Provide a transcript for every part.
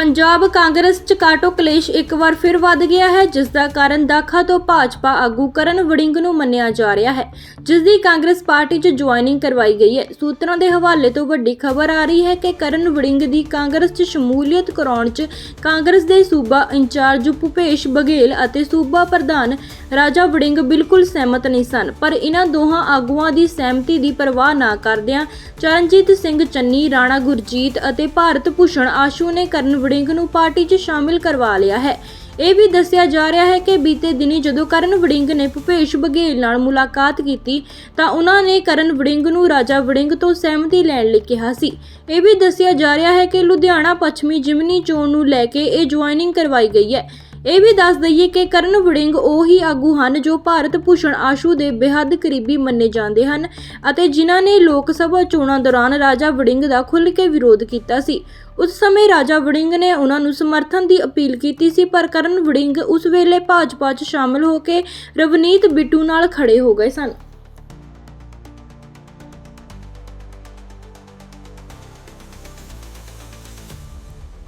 ਪੰਜਾਬ ਕਾਂਗਰਸ ਚ ਕਾਟੋ ਕਲੇਸ਼ ਇੱਕ ਵਾਰ ਫਿਰ ਵੱਧ ਗਿਆ ਹੈ, ਜਿਸ ਦਾ ਕਾਰਨ ਦਾਖਾ ਤੋਂ ਭਾਜਪਾ ਆਗੂ ਕਰਨ ਵੜਿੰਗ ਨੂੰ ਮੰਨਿਆ ਜਾ ਰਿਹਾ ਹੈ, ਜਿਸ ਦੀ ਕਾਂਗਰਸ ਪਾਰਟੀ ਚ ਜੁਆਇਨਿੰਗ ਕਰਵਾਈ ਗਈ ਹੈ। ਸੂਤਰਾਂ ਦੇ ਹਵਾਲੇ ਤੋਂ ਵੱਡੀ ਖਬਰ ਆ ਰਹੀ ਹੈ ਕਿ ਕਰਨ ਵੜਿੰਗ ਦੀ ਕਾਂਗਰਸ ਚ ਸ਼ਮੂਲੀਅਤ ਕਰਾਉਣ ਚ ਕਾਂਗਰਸ ਦੇ ਸੂਬਾ ਇੰਚਾਰਜ ਭੁਪੇਸ਼ ਬਘੇਲ ਅਤੇ ਸੂਬਾ ਪ੍ਰਧਾਨ ਰਾਜਾ ਵੜਿੰਗ ਬਿਲਕੁਲ ਸਹਿਮਤ ਨਹੀਂ ਸਨ, ਪਰ ਇਹਨਾਂ ਦੋਹਾਂ ਆਗੂਆਂ ਦੀ ਸਹਿਮਤੀ ਦੀ ਪਰਵਾਹ ਨਾ ਕਰਦਿਆਂ ਚਰਨਜੀਤ ਸਿੰਘ ਚੰਨੀ, ਰਾਣਾ ਗੁਰਜੀਤ ਅਤੇ ਭਾਰਤ ਭੂਸ਼ਣ ਆਸ਼ੂ ਨੇ ਕਰਨ ਵੜਿੰਗ ਨੂੰ ਪਾਰਟੀ 'ਚ ਸ਼ਾਮਿਲ ਕਰਵਾ ਲਿਆ ਹੈ। ਇਹ ਵੀ ਦੱਸਿਆ ਜਾ ਰਿਹਾ ਹੈ ਕਿ ਬੀਤੇ ਦਿਨੀ ਜਦੋਂ ਕਰਨ ਵੜਿੰਗ ਨੇ ਭੁਪੇਸ਼ ਬਘੇਲ ਨਾਲ ਮੁਲਾਕਾਤ ਕੀਤੀ ਤਾਂ ਉਹਨਾਂ ਨੇ ਕਰਨ ਵੜਿੰਗ ਨੂੰ ਰਾਜਾ ਵੜਿੰਗ ਤੋਂ ਸਹਿਮਤੀ ਲੈਣ ਲਈ ਕਿਹਾ ਸੀ। ਇਹ ਵੀ ਦੱਸਿਆ ਜਾ ਰਿਹਾ ਹੈ ਕਿ ਲੁਧਿਆਣਾ ਪੱਛਮੀ ਜਿਮਨੀ ਚੋਣ ਨੂੰ ਲੈ ਕੇ ਇਹ ਜੁਆਇਨਿੰਗ ਕਰਵਾਈ ਗਈ ਹੈ। ਇਹ ਵੀ ਦੱਸ ਦਈਏ ਕਿ ਕਰਨ ਵੜਿੰਗ ਉਹੀ ਆਗੂ ਹਨ ਜੋ ਭਾਰਤ ਭੂਸ਼ਣ ਆਸ਼ੂ ਦੇ ਬੇਹੱਦ ਕਰੀਬੀ ਮੰਨੇ ਜਾਂਦੇ ਹਨ ਅਤੇ ਜਿਨ੍ਹਾਂ ਨੇ ਲੋਕ ਸਭਾ ਚੋਣਾਂ ਦੌਰਾਨ ਰਾਜਾ ਵੜਿੰਗ ਦਾ ਖੁੱਲ੍ਹ ਕੇ ਵਿਰੋਧ ਕੀਤਾ ਸੀ। ਉਸ ਸਮੇਂ ਰਾਜਾ ਵੜਿੰਗ ਨੇ ਉਹਨਾਂ ਨੂੰ ਸਮਰਥਨ ਦੀ ਅਪੀਲ ਕੀਤੀ ਸੀ, ਪਰ ਕਰਨ ਵੜਿੰਗ ਉਸ ਵੇਲੇ ਭਾਜਪਾ 'ਚ ਸ਼ਾਮਲ ਹੋ ਕੇ ਰਵਨੀਤ ਬਿੱਟੂ ਨਾਲ ਖੜੇ ਹੋ ਗਏ ਸਨ।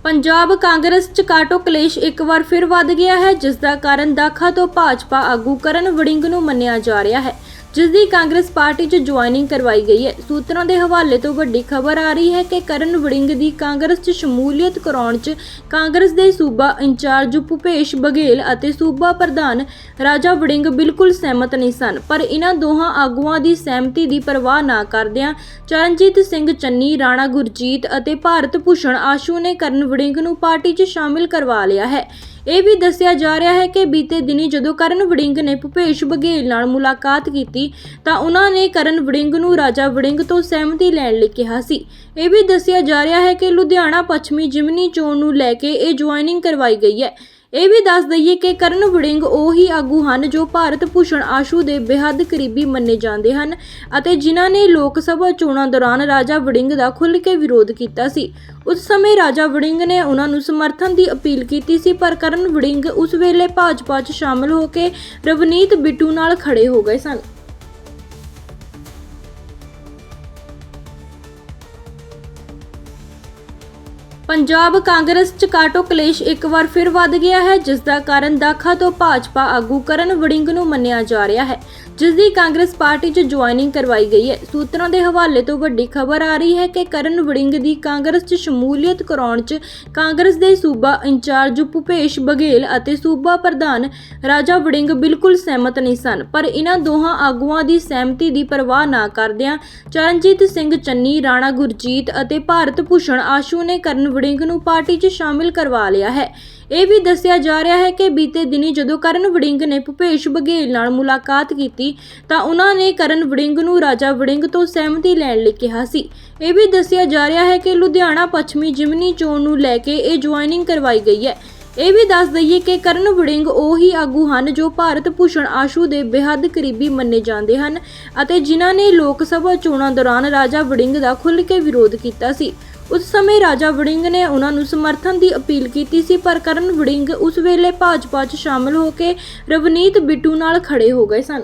ਪੰਜਾਬ ਕਾਂਗਰਸ ਚ ਕਾਟੋ ਕਲੇਸ਼ ਇੱਕ ਵਾਰ ਫਿਰ ਵੱਧ ਗਿਆ ਹੈ, ਜਿਸ ਦਾ ਕਾਰਨ ਦਾਖਾ ਤੋਂ ਭਾਜਪਾ ਆਗੂ ਕਰਨ ਵੜਿੰਗ ਨੂੰ ਮੰਨਿਆ ਜਾ ਰਿਹਾ ਹੈ। ਜਿਸ ਦੀ ਕਾਂਗਰਸ ਪਾਰਟੀ 'ਚ ਜੁਆਇਨਿੰਗ ਕਰਵਾਈ ਗਈ ਹੈ। ਸੂਤਰਾਂ ਦੇ ਹਵਾਲੇ ਤੋਂ ਵੱਡੀ ਖਬਰ ਆ ਰਹੀ ਹੈ ਕਿ ਕਰਨ ਵੜਿੰਗ ਦੀ ਕਾਂਗਰਸ 'ਚ ਸ਼ਮੂਲੀਅਤ ਕਰਾਉਣ 'ਚ ਕਾਂਗਰਸ ਦੇ ਸੂਬਾ ਇੰਚਾਰਜ ਭੁਪੇਸ਼ ਬਘੇਲ ਅਤੇ ਸੂਬਾ ਪ੍ਰਧਾਨ ਰਾਜਾ ਵੜਿੰਗ ਬਿਲਕੁਲ ਸਹਿਮਤ ਨਹੀਂ ਸਨ, ਪਰ ਇਹਨਾਂ ਦੋਹਾਂ ਆਗੂਆਂ ਦੀ ਸਹਿਮਤੀ ਦੀ ਪਰਵਾਹ ਨਾ ਕਰਦਿਆਂ ਚਰਨਜੀਤ ਸਿੰਘ ਚੰਨੀ, ਰਾਣਾ ਗੁਰਜੀਤ ਅਤੇ ਭਾਰਤ ਭੂਸ਼ਣ ਆਸ਼ੂ ਨੇ ਕਰਨ ਵੜਿੰਗ ਨੂੰ ਪਾਰਟੀ 'ਚ ਸ਼ਾਮਿਲ ਕਰਵਾ ਲਿਆ ਹੈ। ਇਹ ਵੀ ਦੱਸਿਆ ਜਾ ਰਿਹਾ ਹੈ ਕਿ ਬੀਤੇ ਦਿਨੀ ਜਦੋਂ ਕਰਨ ਵੜਿੰਗ ਨੇ ਭੁਪੇਸ਼ ਬਘੇਲ ਨਾਲ ਮੁਲਾਕਾਤ ਕੀਤੀ ਤਾਂ ਉਹਨਾਂ ਨੇ ਕਰਨ ਵੜਿੰਗ ਨੂੰ ਰਾਜਾ ਵੜਿੰਗ ਤੋਂ ਸਹਿਮਤੀ ਲੈਣ ਲਈ ਕਿਹਾ ਸੀ। ਇਹ ਵੀ ਦੱਸਿਆ ਜਾ ਰਿਹਾ ਹੈ ਕਿ ਲੁਧਿਆਣਾ ਪੱਛਮੀ ਜਿਮਨੀ ਚੋਣ ਨੂੰ ਲੈ ਕੇ ਇਹ ਜੁਆਇਨਿੰਗ ਕਰਵਾਈ ਗਈ ਹੈ। ਇਹ ਵੀ ਦੱਸ ਦਈਏ ਕਿ ਕਰਨ ਵੜਿੰਗ ਉਹ ਹੀ ਆਗੂ ਹਨ ਜੋ ਭਾਰਤ ਭੂਸ਼ਣ ਆਸ਼ੂ ਦੇ ਬੇਹੱਦ ਕਰੀਬੀ ਮੰਨੇ ਜਾਂਦੇ ਹਨ ਅਤੇ ਜਿਨ੍ਹਾਂ ਨੇ ਲੋਕ ਸਭਾ ਚੋਣਾਂ ਦੌਰਾਨ ਰਾਜਾ ਵੜਿੰਗ ਦਾ ਖੁੱਲ੍ਹ ਕੇ ਵਿਰੋਧ ਕੀਤਾ ਸੀ। ਉਸ ਸਮੇਂ ਰਾਜਾ ਵੜਿੰਗ ਨੇ ਉਹਨਾਂ ਨੂੰ ਸਮਰਥਨ ਦੀ ਅਪੀਲ ਕੀਤੀ ਸੀ, ਪਰ ਕਰਨ ਵੜਿੰਗ ਉਸ ਵੇਲੇ ਭਾਜਪਾ 'ਚ ਸ਼ਾਮਲ ਹੋ ਕੇ ਰਵਨੀਤ ਬਿੱਟੂ ਨਾਲ ਖੜੇ ਹੋ ਗਏ ਸਨ। ਪੰਜਾਬ ਕਾਂਗਰਸ ਚ ਕਾਟੋ ਕਲੇਸ਼ ਇੱਕ ਵਾਰ ਫਿਰ ਵੱਧ ਗਿਆ ਹੈ, ਜਿਸ ਦਾ ਕਾਰਨ ਦਾਖਾ ਤੋਂ ਭਾਜਪਾ ਆਗੂ ਕਰਨ ਵੜਿੰਗ ਨੂੰ ਮੰਨਿਆ ਜਾ ਰਿਹਾ ਹੈ। ਜਿਸ ਦੀ ਕਾਂਗਰਸ ਪਾਰਟੀ 'ਚ ਜੁਆਇਨਿੰਗ ਕਰਵਾਈ ਗਈ ਹੈ। ਸੂਤਰਾਂ ਦੇ ਹਵਾਲੇ ਤੋਂ ਵੱਡੀ ਖਬਰ ਆ ਰਹੀ ਹੈ ਕਿ ਕਰਨ ਵੜਿੰਗ ਦੀ ਕਾਂਗਰਸ 'ਚ ਸ਼ਮੂਲੀਅਤ ਕਰਾਉਣ 'ਚ ਕਾਂਗਰਸ ਦੇ ਸੂਬਾ ਇੰਚਾਰਜ ਭੁਪੇਸ਼ ਬਘੇਲ ਅਤੇ ਸੂਬਾ ਪ੍ਰਧਾਨ ਰਾਜਾ ਵੜਿੰਗ ਬਿਲਕੁਲ ਸਹਿਮਤ ਨਹੀਂ ਸਨ, ਪਰ ਇਹਨਾਂ ਦੋਹਾਂ ਆਗੂਆਂ ਦੀ ਸਹਿਮਤੀ ਦੀ ਪਰਵਾਹ ਨਾ ਕਰਦਿਆਂ ਚਰਨਜੀਤ ਸਿੰਘ ਚੰਨੀ, ਰਾਣਾ ਗੁਰਜੀਤ ਅਤੇ ਭਾਰਤ ਭੂਸ਼ਣ ਆਸ਼ੂ ਨੇ ਕਰਨ ਵੜਿੰਗ ਨੂੰ ਪਾਰਟੀ 'ਚ ਸ਼ਾਮਿਲ ਕਰਵਾ ਲਿਆ ਹੈ। ਇਹ ਵੀ ਦੱਸਿਆ ਜਾ ਰਿਹਾ ਹੈ ਕਿ ਬੀਤੇ ਦਿਨੀ ਜਦੋਂ ਕਰਨ ਵੜਿੰਗ ਨੇ ਭੁਪੇਸ਼ ਬਘੇਲ ਨਾਲ ਮੁਲਾਕਾਤ ਕੀਤੀ, ਤਾਂ ਉਹਨਾਂ ਨੇ ਕਰਨ ਵੜਿੰਗ ਨੂੰ ਰਾਜਾ ਵੜਿੰਗ ਤੋਂ ਸਹਿਮਤੀ ਲੈਣ ਲਈ ਕਿਹਾ ਸੀ। ਇਹ ਵੀ ਦੱਸਿਆ ਜਾ ਰਿਹਾ ਹੈ ਕਿ ਲੁਧਿਆਣਾ ਪੱਛਮੀ ਜਿਮਨੀ ਚੋਣ ਨੂੰ ਲੈ ਕੇ ਇਹ ਜੁਆਇਨਿੰਗ ਕਰਵਾਈ ਗਈ ਹੈ। ਇਹ ਵੀ ਦੱਸ ਦਈਏ ਕਿ ਕਰਨ ਵੜਿੰਗ ਉਹੀ ਆਗੂ ਹਨ ਜੋ ਭਾਰਤ ਭੂਸ਼ਣ ਆਸ਼ੂ ਦੇ ਬੇਹੱਦ ਕਰੀਬੀ ਮੰਨੇ ਜਾਂਦੇ ਹਨ ਅਤੇ ਜਿਨ੍ਹਾਂ ਨੇ ਲੋਕ ਸਭਾ ਚੋਣਾਂ ਦੌਰਾਨ ਰਾਜਾ ਵੜਿੰਗ ਦਾ ਖੁੱਲ੍ਹ ਕੇ ਵਿਰੋਧ ਕੀਤਾ ਸੀ। ਉਸ ਸਮੇਂ ਰਾਜਾ ਵੜਿੰਗ ਨੇ ਉਹਨਾਂ ਨੂੰ ਸਮਰਥਨ ਦੀ ਅਪੀਲ ਕੀਤੀ ਸੀ, ਪਰ ਕਰਨ ਵੜਿੰਗ ਉਸ ਵੇਲੇ ਭਾਜਪਾ 'ਚ ਸ਼ਾਮਲ ਹੋ ਕੇ ਰਵਨੀਤ ਬਿੱਟੂ ਨਾਲ ਖੜੇ ਹੋ ਗਏ ਸਨ।